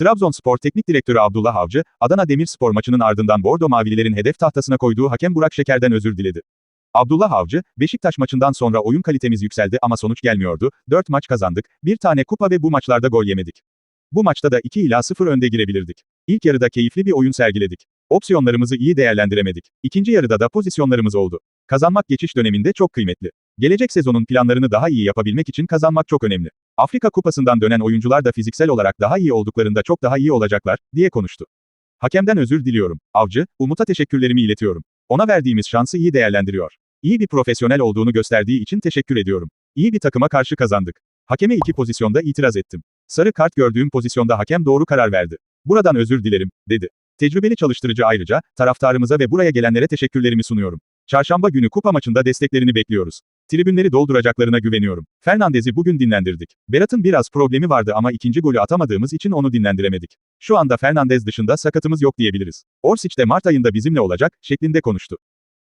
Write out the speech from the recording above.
Trabzonspor Teknik Direktörü Abdullah Avcı, Adana Demirspor maçının ardından Bordo Mavililerin hedef tahtasına koyduğu hakem Burak Şeker'den özür diledi. Abdullah Avcı, Beşiktaş maçından sonra oyun kalitemiz yükseldi ama sonuç gelmiyordu, 4 maç kazandık, bir tane kupa ve bu maçlarda gol yemedik. Bu maçta da 2 ila 0 önde girebilirdik. İlk yarıda keyifli bir oyun sergiledik. Opsiyonlarımızı iyi değerlendiremedik. İkinci yarıda da pozisyonlarımız oldu. Kazanmak geçiş döneminde çok kıymetli. Gelecek sezonun planlarını daha iyi yapabilmek için kazanmak çok önemli. Afrika Kupası'ndan dönen oyuncular da fiziksel olarak daha iyi olduklarında çok daha iyi olacaklar, diye konuştu. Hakemden özür diliyorum. Avcı, Umut'a teşekkürlerimi iletiyorum. Ona verdiğimiz şansı iyi değerlendiriyor. İyi bir profesyonel olduğunu gösterdiği için teşekkür ediyorum. İyi bir takıma karşı kazandık. Hakeme iki pozisyonda itiraz ettim. Sarı kart gördüğüm pozisyonda hakem doğru karar verdi. Buradan özür dilerim, dedi. Tecrübeli çalıştırıcı ayrıca, taraftarımıza ve buraya gelenlere teşekkürlerimi sunuyorum. Çarşamba günü kupa maçında desteklerini bekliyoruz. Tribünleri dolduracaklarına güveniyorum. Fernandez'i bugün dinlendirdik. Berat'ın biraz problemi vardı ama ikinci golü atamadığımız için onu dinlendiremedik. Şu anda Fernandez dışında sakatımız yok diyebiliriz. Orsic de Mart ayında bizimle olacak, şeklinde konuştu.